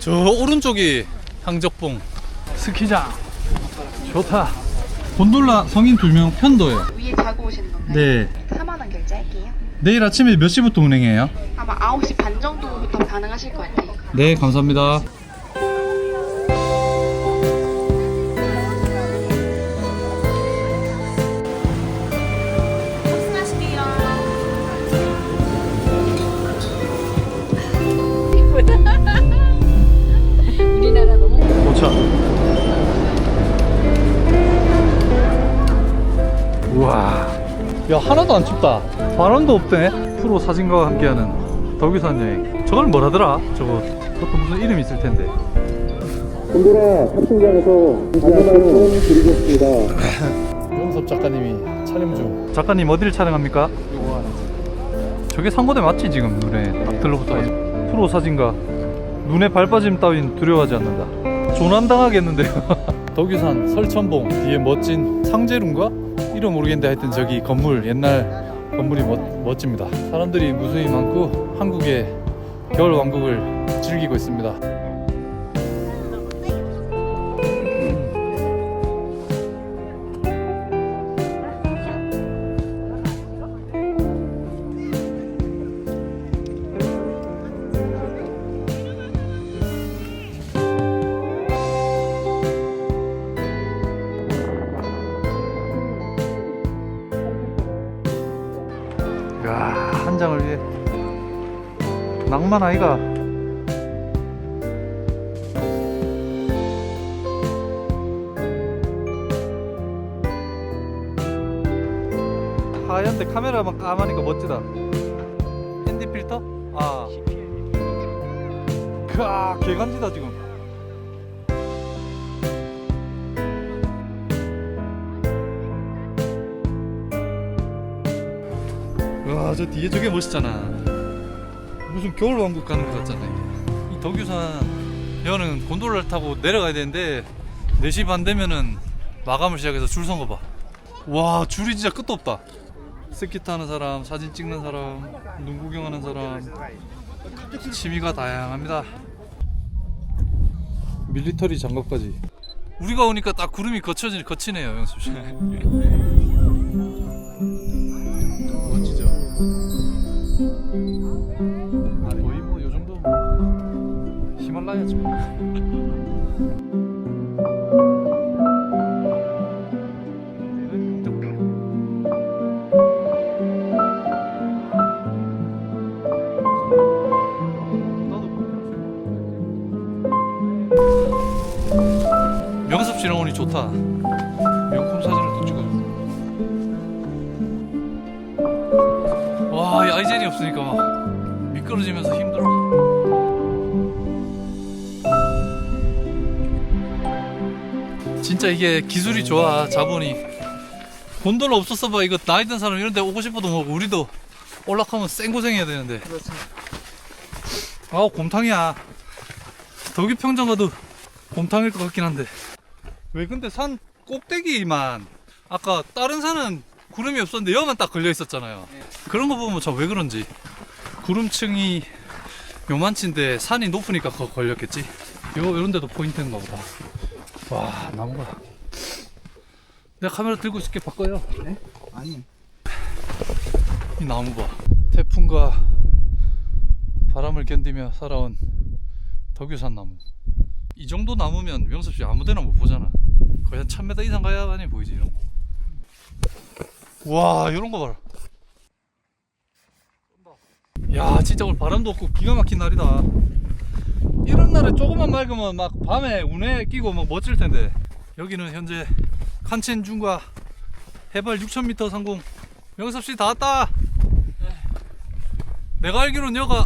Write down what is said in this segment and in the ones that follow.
저 오른쪽이 향적봉 스키장 좋다 곤돌라 성인 2명 편도예요 위에 자고 오시는 건가요? 네 4만 원 결제할게요. 내일 아침에 몇 시부터 운행해요? 아마 9시 반 정도부터 가능하실 것 같아요. 네 감사합니다 야 하나도 안 춥다. 바람도 없대. 프로 사진가와 함께하는 덕유산 여행. 저걸 뭐라더라? 저거. 그것도 무슨 이름 있을 텐데. 곤도라 탑승장에서 안전한 드리겠습니다. 영섭 작가님이 촬영 중. 작가님 어디를 촬영합니까? 저게 상고대 맞지 지금 눈에? 딱 들러붙어가지고. 프로 사진가. 눈에 발 빠짐 따윈 두려워하지 않는다. 조난당하겠는데요? 덕유산 설천봉 뒤에 멋진 상제룬가? 이름 모르겠는데 하여튼 저기 건물 옛날 건물이 멋, 멋집니다. 사람들이 무수히 많고 한국의 겨울 왕국을 즐기고 있습니다 낭만 아이가 하얀데 카메라만 까마니까 멋지다 핸디 필터? 아 크, 개간지다 지금 와, 저 뒤에 저게 멋있잖아. 무슨 겨울 왕국 가는 것 같잖아. 이게. 이 덕유산 여는 곤돌라를 타고 내려가야 되는데 4시 반 되면은 마감을 시작해서 줄 선 거 봐. 와, 줄이 진짜 끝도 없다. 스키 타는 사람, 사진 찍는 사람, 눈 구경하는 사람. 취미가 다양합니다. 밀리터리 장갑까지. 우리가 오니까 딱 구름이 거쳐지, 거치네요, 영수 씨. 씨랑 오니 좋다. 명품 사진을 또 찍어줘. 와, 이 아이젠이 없으니까 막 미끄러지면서 힘들어. 진짜 이게 기술이 좋아, 자본이. 곤돌라 없었어 봐. 이거 나이 든 사람 이런 데 오고 싶어도 뭐 우리도 올라가면 생고생해야 되는데. 아우, 곰탕이야. 덕이 평정 가도 곰탕일 것 같긴 한데. 왜 근데 산 꼭대기만 아까 다른 산은 구름이 없었는데 여만 딱 걸려 있었잖아요. 그런 거 보면 저 왜 그런지 구름층이 요만치인데 산이 높으니까 거 걸렸겠지. 요 이런 데도 포인트인가 보다. 와 나무가. 내가 카메라 들고 있을게 바꿔요. 네? 아니. 이 나무 봐. 태풍과 바람을 견디며 살아온 덕유산 나무. 이 정도 나무면 명섭 씨 아무데나 못 보잖아. 거의 한 1000m 이상 가야만이 보이지 이런 거. 와 이런 거 봐라. 야 진짜 오늘 바람도 없고 기가 막힌 날이다. 이런 날에 조금만 맑으면 막 밤에 운해 끼고 막 멋질 텐데 여기는 현재 칸첸 중과 해발 6000m 상공 명섭 씨 다 왔다. 내가 알기로는 여가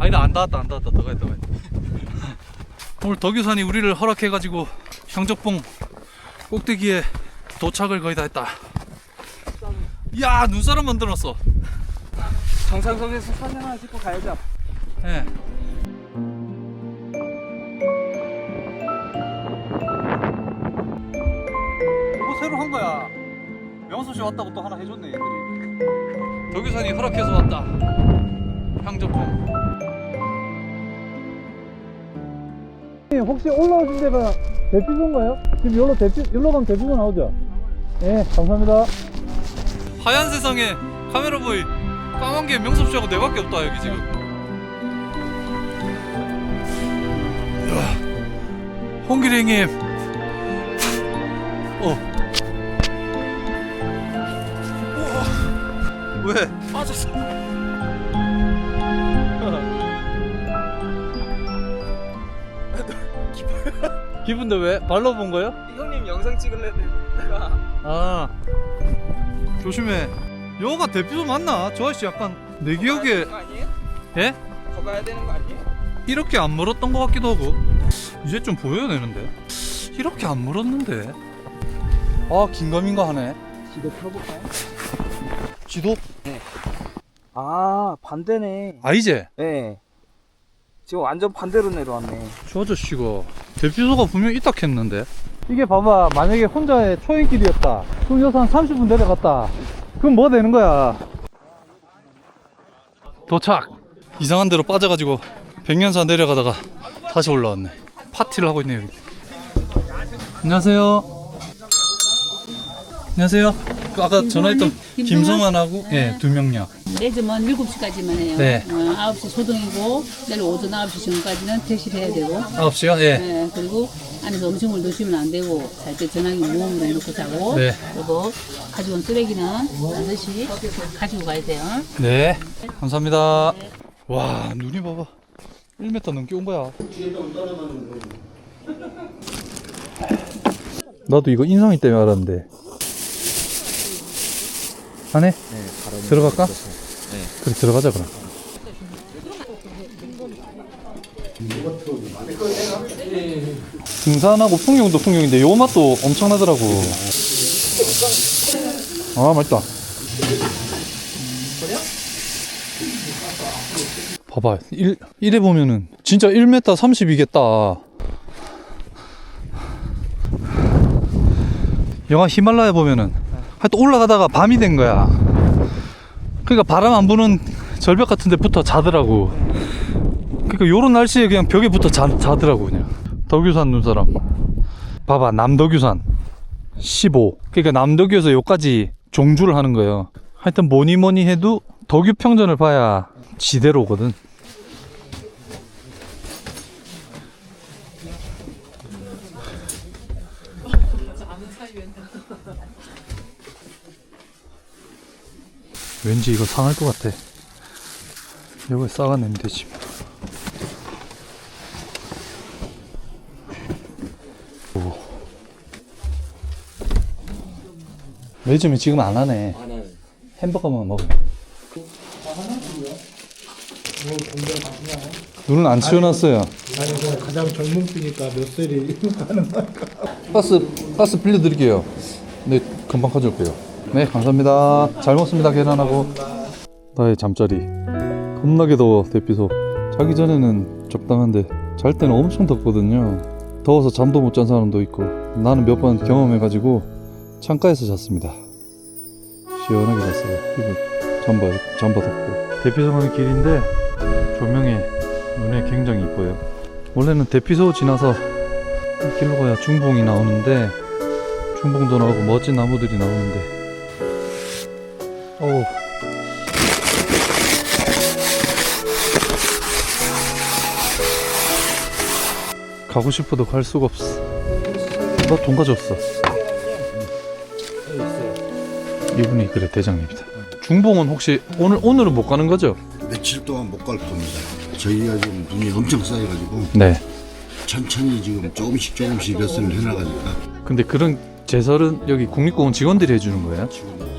아니다 안 닿았다 안 닿았다 더 가야 더 가야 오늘 덕유산이 우리를 허락해가지고 형적봉 꼭대기에 도착을 거의 다 했다. 야 눈사람 만들었어. 정상석에서 사진 하나 찍고 가야죠. 예. 이거 새로 한 거야. 명수 씨 왔다고 또 하나 해줬네 얘들이. 덕유산이 허락해서 왔다. 향적봉 혹시 올라오신 데가 대피소인가요? 지금 여기로 대피, 여기로 가면 대피소 나오죠? 네, 감사합니다. 하얀 세상에 카메라 보이 까만 게 명섭 씨하고 내밖에 없다 여기 지금. 형님. 어. 우와. 왜? 빠졌어. 기분도 왜? 발로 본 거요? 형님 영상 찍을래는데 내가 아 조심해 여가 대피소 맞나? 저 아저씨 약간 내 기억에 거 아니에요? 예? 더 가야 되는 거 아니에요? 이렇게 안 멀었던 것 같기도 하고 이제 좀 보여야 되는데 이렇게 안 멀었는데 아 긴가민가 하네 지도 펴볼까요? 지도? 아 반대네. 아 이제 네. 지금 완전 반대로 내려왔네. 저 아저씨가 대피소가 분명 있다 했는데. 이게 봐봐 만약에 혼자의 초행길이었다. 그럼 여기서 한 30분 내려갔다. 그럼 뭐 되는 거야? 도착. 이상한 데로 빠져가지고 백년사 내려가다가 다시 올라왔네. 파티를 하고 있네요 여기. 안녕하세요. 안녕하세요. 그 아까 전화했던 김성환? 김성환하고 예두 명요 매점은 7시까지만 해요. 네. 어, 9시 소동이고 내일 오전 9시 전까지는 퇴실해야 되고 9시요? 예 네, 그리고 안에서 음식물 넣으시면 안 되고 잘 때 전화기 무음으로 해놓고 자고 네. 그리고 가지고 온 쓰레기는 반드시 가지고 가야 돼요. 네, 감사합니다. 와, 눈이 봐봐. 1m 넘게 온 거야. 나도 이거 인성이 때문에 알았는데. 안에? 네, 들어갈까? 네. 그래, 들어가자, 그럼. 등산하고 풍경도 풍경인데 요 맛도 엄청나더라고. 아, 맛있다. 봐봐 1, 이래 보면은 진짜 1m 32겠다 영화 히말라야 보면은 하여튼 올라가다가 밤이 된 거야. 그러니까 바람 안 부는 절벽 같은 데 붙어 자더라고. 그러니까 요런 날씨에 그냥 벽에 붙어 자, 자더라고 그냥. 덕유산 눈사람. 봐봐 남덕유산. 15 그러니까 남덕유에서 여기까지 종주를 하는 거예요. 하여튼 뭐니 뭐니 해도 덕유 평전을 봐야 지대로거든 왠지 이거 상할 것 같아 이거에 싸가내면 되지 오. 매점에 지금 안 하네 햄버거만 먹어 눈은 안 치워놨어요 아니 그 가장 젊은 피니까 몇 살이 가능할까? 가스 가스 빌려드릴게요. 네 금방 가져올게요. 네 감사합니다. 잘 먹습니다 계란하고. 나의 잠자리 겁나게 더워 대피소. 자기 전에는 적당한데 잘 때는 엄청 덥거든요. 더워서 잠도 못 잔 사람도 있고 나는 몇 번 경험해가지고 창가에서 잤습니다. 시원하게 잤어요. 이거 잠바 잠바 덮고. 대피소 가는 길인데 조명이 눈에 굉장히 이뻐요. 원래는 대피소 지나서 이 길로 가야 중봉이 나오는데 중봉도 나오고 멋진 나무들이 나오는데 어우. 가고 싶어도 갈 수가 없어. 나 돈 가져왔어. 이분이 그래 대장님이다. 중봉은 혹시 오늘 오늘은 못 가는 거죠? 며칠 동안 못 갈 겁니다. 저희가 지금 눈이 엄청 쌓여가지고 네. 천천히 지금 조금씩 조금씩 레슨을 해나가니까. 근데 그런 제설은 여기 국립공원 직원들이 해주는 거예요? 지금 아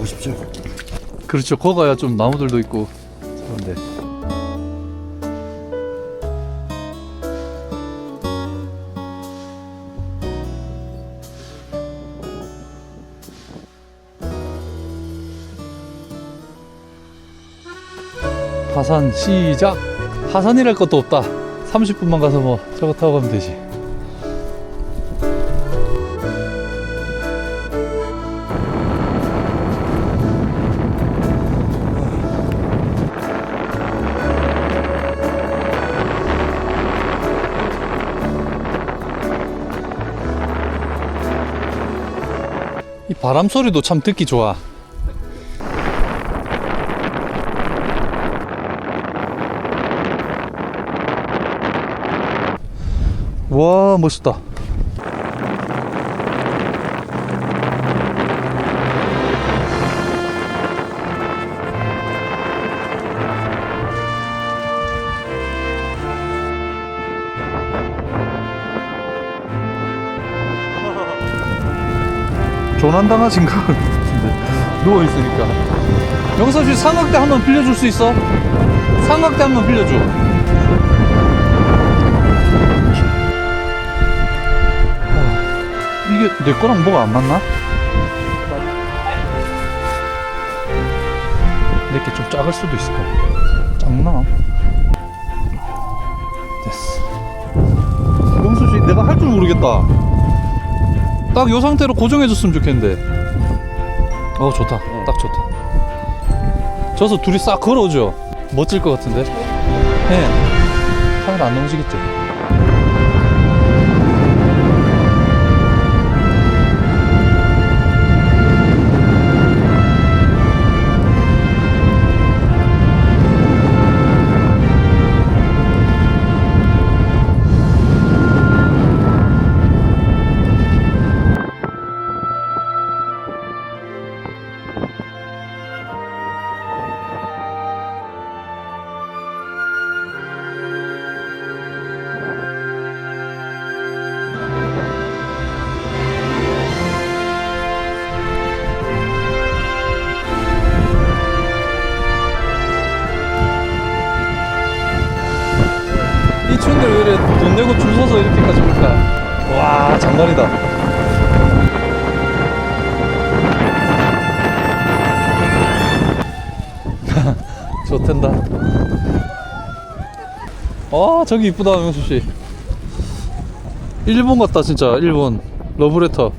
가고 싶죠? 그렇죠. 거 가야 좀 나무들도 있고 그런데 하산 시작. 하산이랄 것도 없다. 30분만 가서 뭐 저거 타고 가면 되지. 바람 소리도 참 듣기 좋아. 와 멋있다. 조난당하신 것 같은데 누워있으니까 영서 씨 삼각대 한번 빌려줄 수 있어? 삼각대 한번 빌려줘 아, 이게 내 거랑 뭐가 안 맞나? 내게 좀 작을 수도 있을 거야 작나? 됐어 영수 씨 내가 할 줄 모르겠다 딱 요 상태로 고정해줬으면 좋겠는데. 어 좋다. 딱 좋다. 저서 둘이 싹 걸어오죠. 멋질 것 같은데? 예 카메라 안 넘어지겠죠 내고 줄 서서 이렇게까지 올까 와 장관이다. 좋텐다. 아 저기 이쁘다 명수 씨. 일본 같다 진짜 일본. 러브레터